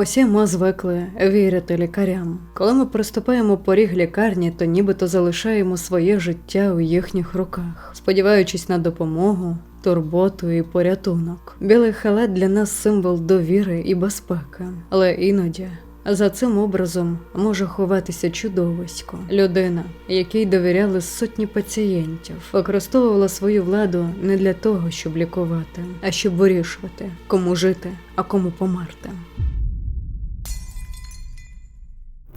Усі ми звикли вірити лікарям. Коли ми приступаємо поріг лікарні, то нібито залишаємо своє життя у їхніх руках, сподіваючись на допомогу, турботу і порятунок. Білий халат для нас символ довіри і безпеки, але іноді. За цим образом може ховатися чудовисько. Людина, якій довіряли сотні пацієнтів, використовувала свою владу не для того, щоб лікувати, а щоб вирішувати, кому жити, а кому померти.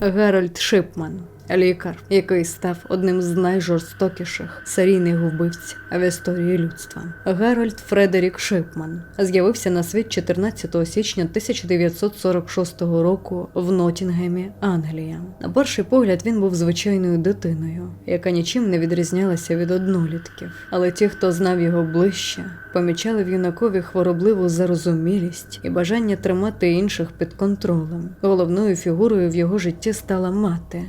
Гарольд Шипман, лікар, який став одним з найжорстокіших серійних вбивць в історії людства. Гарольд Фредерік Шипман з'явився на світ 14 січня 1946 року в Нотінгемі, Англія. На перший погляд він був звичайною дитиною, яка нічим не відрізнялася від однолітків. Але ті, хто знав його ближче, помічали в юнакові хворобливу зарозумілість і бажання тримати інших під контролем. Головною фігурою в його житті стала мати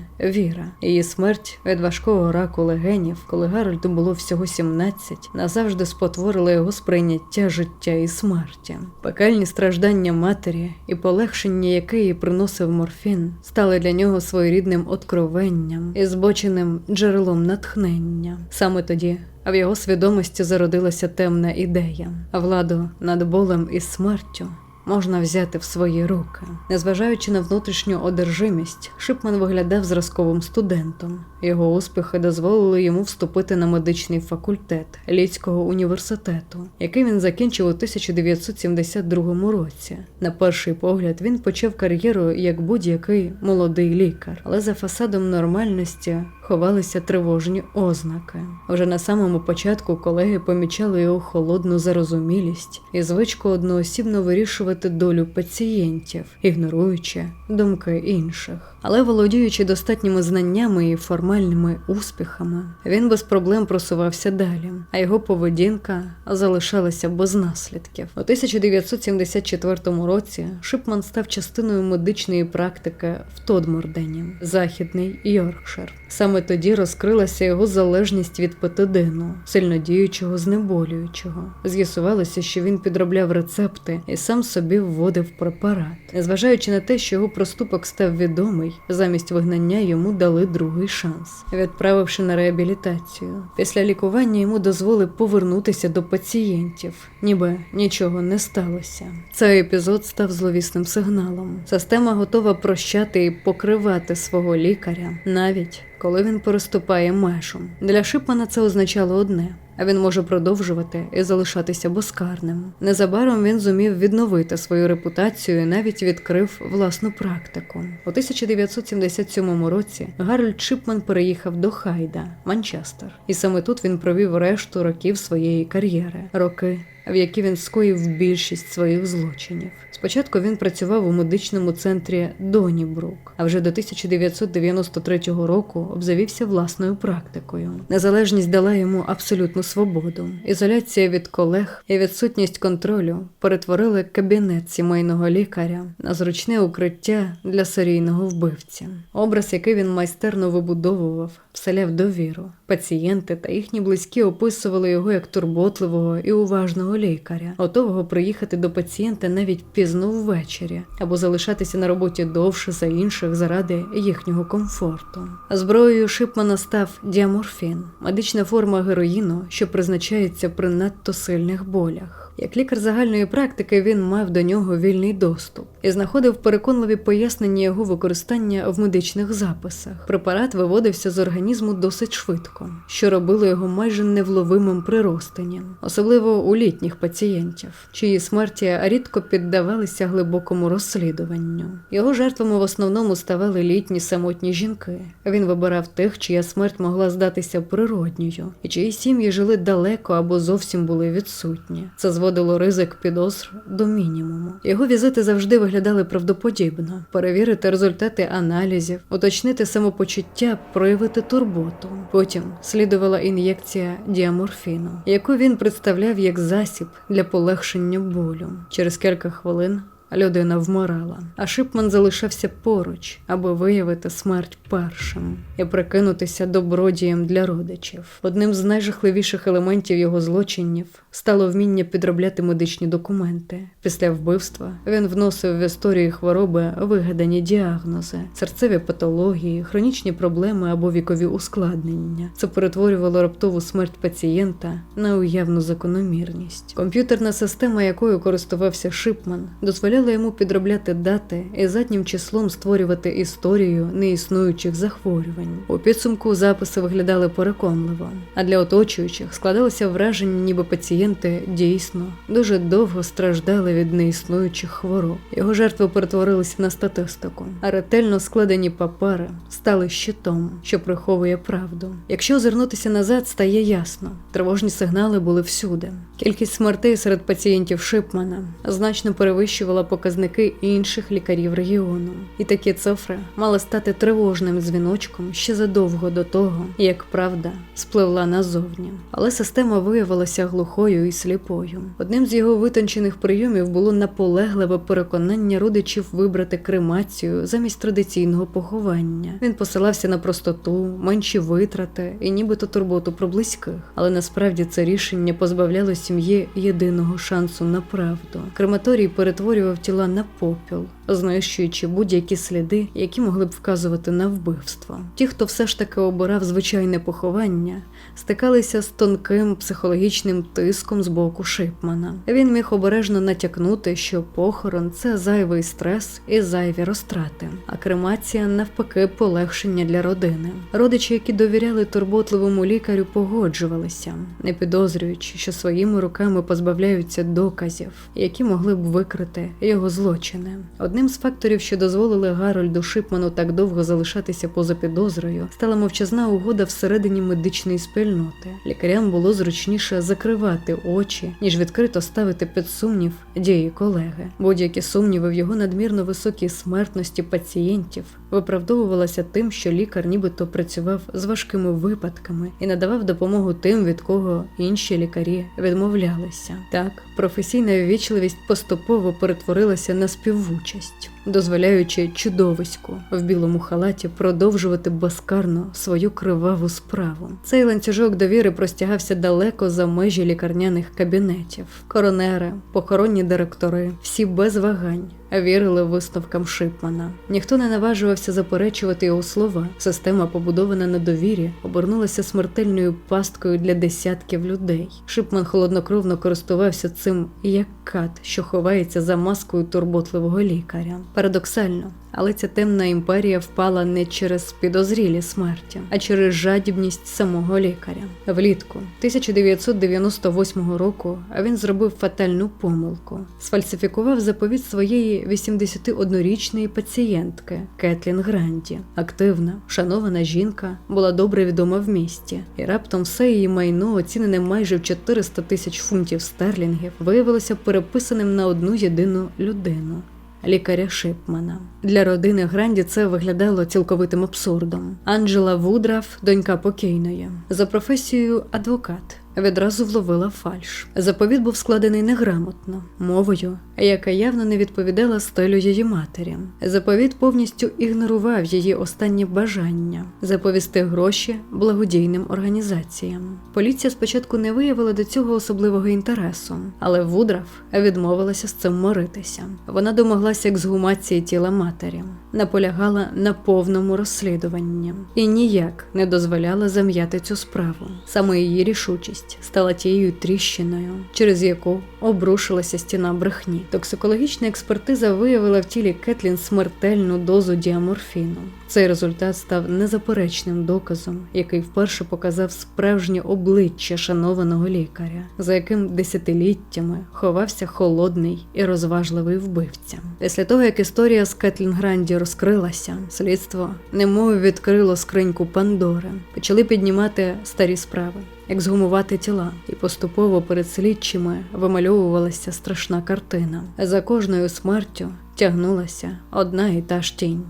Віра. Її смерть від важкого раку легенів, коли Гарольду було всього 17, назавжди спотворила його сприйняття життя і смерті. Пекельні страждання матері і полегшення, яке їй приносив морфін, стали для нього своєрідним откровенням і збоченим джерелом натхнення. Саме тоді а в його свідомості зародилася темна ідея. Владу над болем і смертю можна взяти в свої руки. Незважаючи на внутрішню одержимість, Шипман виглядав зразковим студентом. Його успіхи дозволили йому вступити на медичний факультет Ліцького університету, який він закінчив у 1972 році. На перший погляд він почав кар'єру як будь-який молодий лікар, але за фасадом нормальності ховалися тривожні ознаки. Вже на самому початку колеги помічали його холодну зарозумілість і звичку одноосібно вирішувати долю пацієнтів, ігноруючи думки інших. Але володіючи достатніми знаннями і формальними успіхами, він без проблем просувався далі, а його поведінка залишалася без наслідків. У 1974 році Шипман став частиною медичної практики в Тодмордені, західний Йоркшир. Саме тоді розкрилася його залежність від петидину, сильнодіючого знеболюючого. З'ясувалося, що він підробляв рецепти і сам собі вводив препарат. Незважаючи на те, що його проступок став відомий, замість вигнання йому дали другий шанс, відправивши на реабілітацію. Після лікування йому дозволили повернутися до пацієнтів, ніби нічого не сталося. Цей епізод став зловісним сигналом. Система готова прощати і покривати свого лікаря навіть коли він переступає межу. Для Шипмана це означало одне. А він може продовжувати і залишатися безкарним. Незабаром він зумів відновити свою репутацію і навіть відкрив власну практику. У 1977 році Гарольд Шипман переїхав до Хайда, Манчестер, і саме тут він провів решту років своєї кар'єри роки в які він скоїв більшість своїх злочинів. Спочатку він працював у медичному центрі Донібрук, а вже до 1993 року обзавівся власною практикою. Незалежність дала йому абсолютну свободу. Ізоляція від колег і відсутність контролю перетворили кабінет сімейного лікаря на зручне укриття для серійного вбивця. Образ, який він майстерно вибудовував, вселяв довіру. Пацієнти та їхні близькі описували його як турботливого і уважного лікаря, готового приїхати до пацієнта навіть пізно ввечері або залишатися на роботі довше за інших заради їхнього комфорту. Зброєю Шипмана став діаморфін, медична форма героїну, що призначається при надто сильних болях. Як лікар загальної практики він мав до нього вільний доступ і знаходив переконливі пояснення його використання в медичних записах. Препарат виводився з організму досить швидко, що робило його майже невловимим приростенням, особливо у літніх пацієнтів, чиї смерті рідко піддавалися глибокому розслідуванню. Його жертвами в основному ставали літні самотні жінки. Він вибирав тих, чия смерть могла здатися природньою, і чиї сім'ї жили далеко або зовсім були відсутні. Це зводило ризик підозр до мінімуму. Його візити завжди виглядали правдоподібно: перевірити результати аналізів, уточнити самопочуття, проявити турботу. Потім слідувала ін'єкція діаморфіну, яку він представляв як засіб для полегшення болю. Через кілька хвилин людина вмирала, а Шипман залишався поруч, аби виявити смерть першим і прикинутися добродієм для родичів. Одним з найжахливіших елементів його злочинів стало вміння підробляти медичні документи. Після вбивства він вносив в історію хвороби вигадані діагнози, серцеві патології, хронічні проблеми або вікові ускладнення. Це перетворювало раптову смерть пацієнта на уявну закономірність. Комп'ютерна система, якою користувався Шипман, дозволяла йому підробляти дати і заднім числом створювати історію неіснуючих захворювань. У підсумку записи виглядали переконливо, а для оточуючих складалося враження, ніби пацієнти дійсно дуже довго страждали від неіснуючих хвороб. Його жертви перетворилися на статистику, а ретельно складені папери стали щитом, що приховує правду. Якщо озирнутися назад, стає ясно. Тривожні сигнали були всюди. Кількість смертей серед пацієнтів Шипмана значно перевищувала показники інших лікарів регіону, і такі цифри мали стати тривожним дзвіночком ще задовго до того, як правда спливла назовні. Але система виявилася глухою і сліпою. Одним з його витончених прийомів було наполегливе переконання родичів вибрати кремацію замість традиційного поховання. Він посилався на простоту, менші витрати і нібито турботу про близьких, але насправді це рішення позбавляло сім'ї єдиного шансу на правду. Крематорій перетворював тіла на попіл, знищуючи будь-які сліди, які могли б вказувати на вбивство. Ті, хто все ж таки обирав звичайне поховання, стикалися з тонким психологічним тиском з боку Шипмана. Він міг обережно натякнути, що похорон це зайвий стрес і зайві розтрати, а кремація навпаки полегшення для родини. Родичі, які довіряли турботливому лікарю, погоджувалися, не підозрюючи, що своїми руками позбавляються доказів, які могли б викрити його злочини. Одним з факторів, що дозволили Гарольду Шипману так довго залишатися поза підозрою, стала мовчазна угода всередині медичної спільноти. Лікарям було зручніше закривати очі, ніж відкрито ставити під сумнів дії колеги. Будь-які сумніви в його надмірно високій смертності пацієнтів виправдовувалися тим, що лікар нібито працював з важкими випадками і надавав допомогу тим, від кого інші лікарі відмовлялися. Так, професійна ввічливість поступово перетворилася на співучасть, дозволяючи чудовиську в білому халаті продовжувати безкарно свою криваву справу. Цей ланцюжок довіри простягався далеко за межі лікарняних кабінетів. Коронери, похоронні директори, всі без вагань вірили висновкам Шипмана. Ніхто не наважувався заперечувати його слова. Система, побудована на довірі, обернулася смертельною пасткою для десятків людей. Шипман холоднокровно користувався цим як кат, що ховається за маскою турботливого лікаря. Парадоксально. Але ця темна імперія впала не через підозрілі смерті, а через жадібність самого лікаря. Влітку 1998 року він зробив фатальну помилку, сфальсифікував заповіт своєї 81-річної пацієнтки Кетлін Гранді. Активна, шанована жінка була добре відома в місті, і раптом все її майно, оцінене майже в 400 тисяч фунтів стерлінгів, виявилося переписаним на одну єдину людину лікаря Шипмана. Для родини Гранді це виглядало цілковитим абсурдом. Анджела Вудраф, донька покійної, за професією адвокат. Відразу вловила фальш. Заповіт був складений неграмотно, мовою, яка явно не відповідала стилю її матері. Заповіт повністю ігнорував її останні бажання заповісти гроші благодійним організаціям. Поліція спочатку не виявила до цього особливого інтересу, але Вудраф відмовилася з цим миритися. Вона домоглася ексгумації тіла матері, наполягала на повному розслідуванні і ніяк не дозволяла зам'яти цю справу. Саме її рішучість стала тією тріщиною, через яку обрушилася стіна брехні. Токсикологічна експертиза виявила в тілі Кетлін смертельну дозу діаморфіну. Цей результат став незаперечним доказом, який вперше показав справжнє обличчя шанованого лікаря, за яким десятиліттями ховався холодний і розважливий вбивця. Після того, як історія з Кетлін Гранді розкрилася, слідство немов відкрило скриньку Пандори, почали піднімати старі справи ексгумувати тіла, і поступово перед слідчими вимальовувалася страшна картина. За кожною смертю тягнулася одна і та ж тінь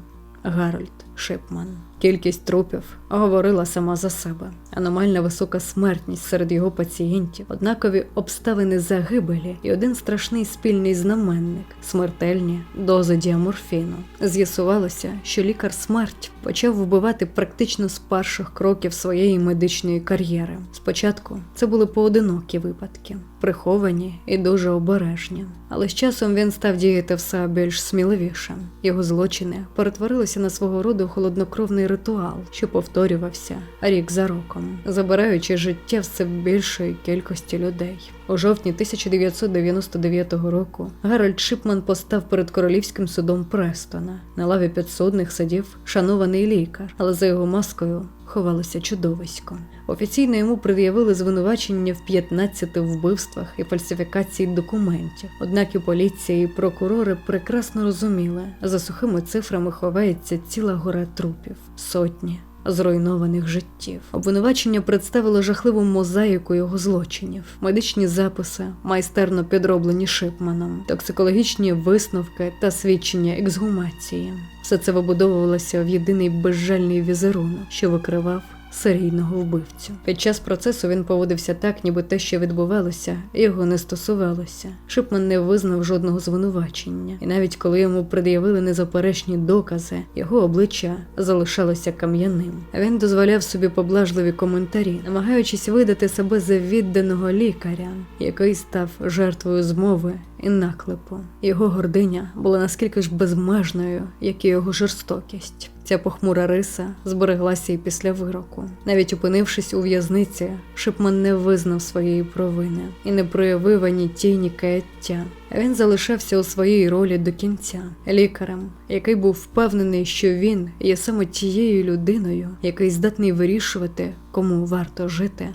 Гарольд Шипман. Кількість трупів говорила сама за себе. Аномальна висока смертність серед його пацієнтів, однакові обставини загибелі і один страшний спільний знаменник смертельні дози діаморфіну. З'ясувалося, що лікар смерть почав вбивати практично з перших кроків своєї медичної кар'єри. Спочатку це були поодинокі випадки, приховані і дуже обережні. Але з часом він став діяти все більш сміливіше. Його злочини перетворилися на свого роду холоднокровний ритуал, що повторювався рік за роком, забираючи життя все більшої кількості людей. У жовтні 1999 року Гарольд Шипман постав перед королівським судом Престона. На лаві підсудних сидів шанований лікар, але за його маскою ховалося чудовисько. Офіційно йому пред'явили звинувачення в 15 вбивствах і фальсифікації документів. Однак і поліція, і прокурори прекрасно розуміли, за сухими цифрами ховається ціла гора трупів, сотні. Зруйнованих життів обвинувачення представило жахливу мозаїку його злочинів, медичні записи, майстерно підроблені Шипманом, токсикологічні висновки та свідчення ексгумації. Все це вибудовувалося в єдиний безжальний візерунок, що викривав серійного вбивцю. Під час процесу він поводився так, ніби те, що відбувалося, його не стосувалося. Шипман не визнав жодного звинувачення, і навіть коли йому пред'явили незаперечні докази, його обличчя залишалося кам'яним. Він дозволяв собі поблажливі коментарі, намагаючись видати себе за відданого лікаря, який став жертвою змови і наклепу. Його гординя була наскільки ж безмежною, як і його жорстокість. Ця похмура риса збереглася і після вироку. Навіть опинившись у в'язниці, Шипман не визнав своєї провини і не проявив ані тіні каяття. Він залишався у своїй ролі до кінця, лікарем, який був впевнений, що він є саме тією людиною, який здатний вирішувати, кому варто жити,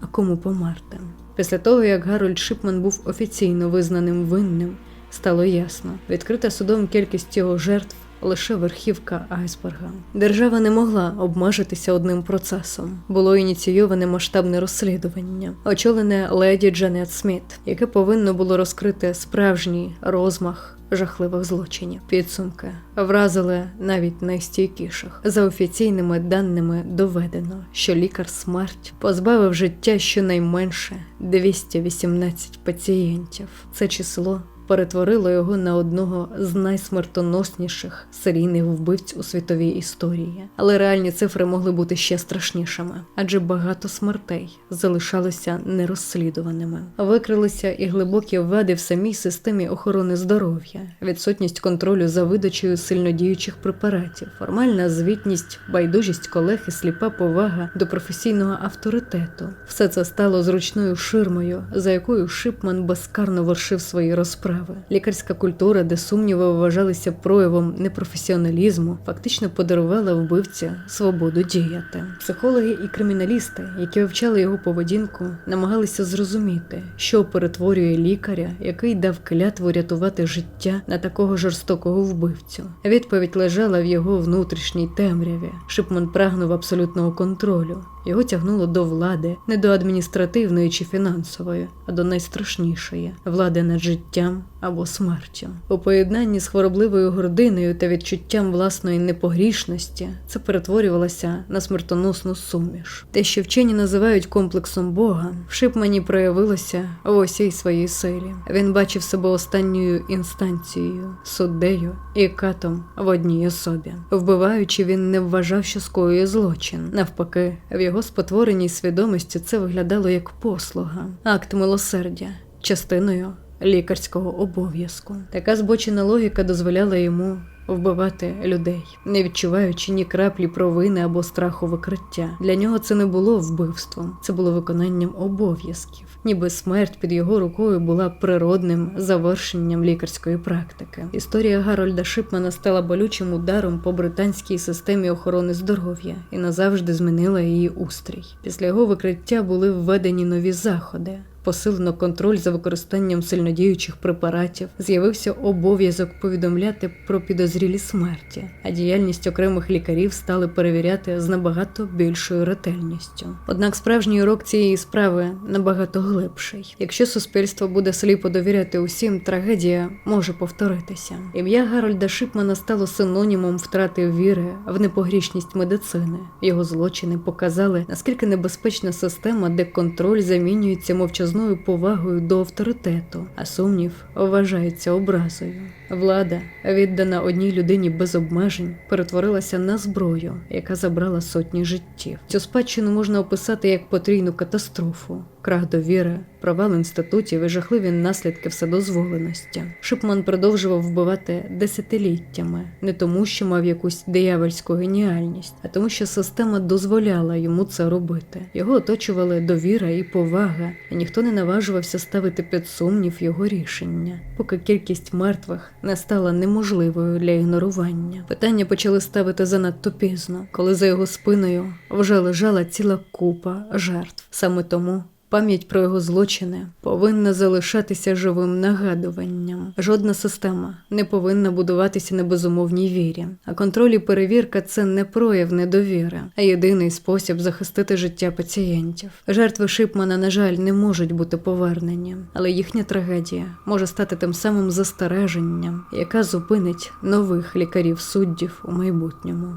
а кому померти. Після того, як Гарольд Шипман був офіційно визнаним винним, стало ясно, відкрита судом кількість його жертв лише верхівка айсберга. Держава не могла обмежитися одним процесом. Було ініційоване масштабне розслідування, очолене леді Джанет Сміт, яке повинно було розкрити справжній розмах. Жахливих злочинів підсумки вразили навіть найстійкіших. За офіційними даними доведено, що лікар смерть позбавив життя щонайменше 218 пацієнтів. Це число перетворило його на одного з найсмертоносніших серійних вбивць у світовій історії. Але реальні цифри могли бути ще страшнішими, адже багато смертей залишалися нерозслідуваними. Викрилися і глибокі вади в самій системі охорони здоров'я, відсутність контролю за видачею сильнодіючих препаратів, формальна звітність, байдужість колег і сліпа повага до професійного авторитету. Все це стало зручною ширмою, за якою Шипман безкарно вершив свої розправи справи. Лікарська культура, де сумніви вважалися проявом непрофесіоналізму, фактично подарувала вбивці свободу діяти. Психологи і криміналісти, які вивчали його поведінку, намагалися зрозуміти, що перетворює лікаря, який дав клятву рятувати життя на такого жорстокого вбивцю. Відповідь лежала в його внутрішній темряві. Шипман прагнув абсолютного контролю. Його тягнуло до влади, не до адміністративної чи фінансової, а до найстрашнішої влади над життям або смертю. У поєднанні з хворобливою гординою та відчуттям власної непогрішності це перетворювалося на смертоносну суміш. Те, що вчені називають комплексом Бога, в Шипмані проявилося в усій своїй силі. Він бачив себе останньою інстанцією, суддею і катом в одній особі. Вбиваючи, він не вважав, що скоює злочин. Навпаки, в його спотвореній свідомості це виглядало як послуга, акт милосердя, частиною лікарського обов'язку. Така збочена логіка дозволяла йому вбивати людей, не відчуваючи ні краплі провини або страху викриття. Для нього це не було вбивством, це було виконанням обов'язків, ніби смерть під його рукою була природним завершенням лікарської практики. Історія Гарольда Шипмана стала болючим ударом по британській системі охорони здоров'я і назавжди змінила її устрій. Після його викриття були введені нові заходи посилено контроль за використанням сильнодіючих препаратів, з'явився обов'язок повідомляти про підозрілі смерті, а діяльність окремих лікарів стали перевіряти з набагато більшою ретельністю. Однак справжній урок цієї справи набагато глибший. Якщо суспільство буде сліпо довіряти усім, трагедія може повторитися. Ім'я Гарольда Шипмана стало синонімом втрати віри в непогрішність медицини. Його злочини показали, наскільки небезпечна система, де контроль замінюється мовчазною повагою до авторитету, а сумнів вважається образою. Влада, віддана одній людині без обмежень, перетворилася на зброю, яка забрала сотні життів. Цю спадщину можна описати як потрійну катастрофу, крах довіри, провал інститутів і жахливі наслідки вседозволеності. Шипман продовжував вбивати десятиліттями, не тому, що мав якусь диявольську геніальність, а тому, що система дозволяла йому це робити. Його оточували довіра і повага, і ніхто не наважувався ставити під сумнів його рішення, поки кількість мертвих не стала неможливою для ігнорування. Питання почали ставити занадто пізно, коли за його спиною вже лежала ціла купа жертв. Саме тому Пам'ять про його злочини повинна залишатися живим нагадуванням. Жодна система не повинна будуватися на безумовній вірі. А контроль і перевірка це не прояв недовіри, а єдиний спосіб захистити життя пацієнтів. Жертви Шипмана, на жаль, не можуть бути повернені, але їхня трагедія може стати тим самим застереженням, яка зупинить нових лікарів суддів у майбутньому.